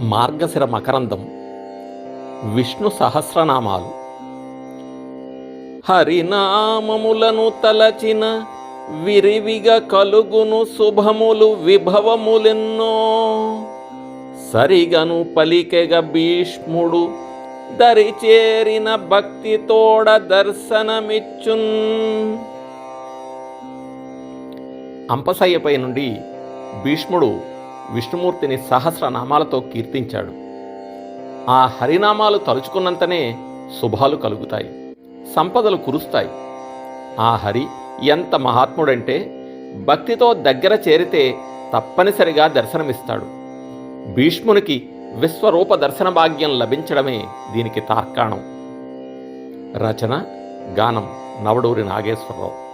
మార్గశిర మకరందం. విష్ణు సహస్రనామాలు. హరినామములను తలచిన విరివిగా కలుగును శుభములు విభవములెన్నో. సరిగను పలికెగ భీష్ముడు దరిచేరిన భక్తితోడ దర్శనమిచ్చున్. అంపసయ్యపై నుండి భీష్ముడు విష్ణుమూర్తిని సహస్రనామాలతో కీర్తించాడు. ఆ హరినామాలు తలుచుకున్నంతనే శుభాలు కలుగుతాయి సంపదలు కురుస్తాయి. ఆ హరి ఎంత మహాత్ముడంటే భక్తితో దగ్గర చేరితే తప్పనిసరిగా దర్శనమిస్తాడు. భీష్మునికి విశ్వరూప దర్శన భాగ్యం లభించడమే దీనికి తార్కాణం. రచన గానం నవడూరి నాగేశ్వరరావు.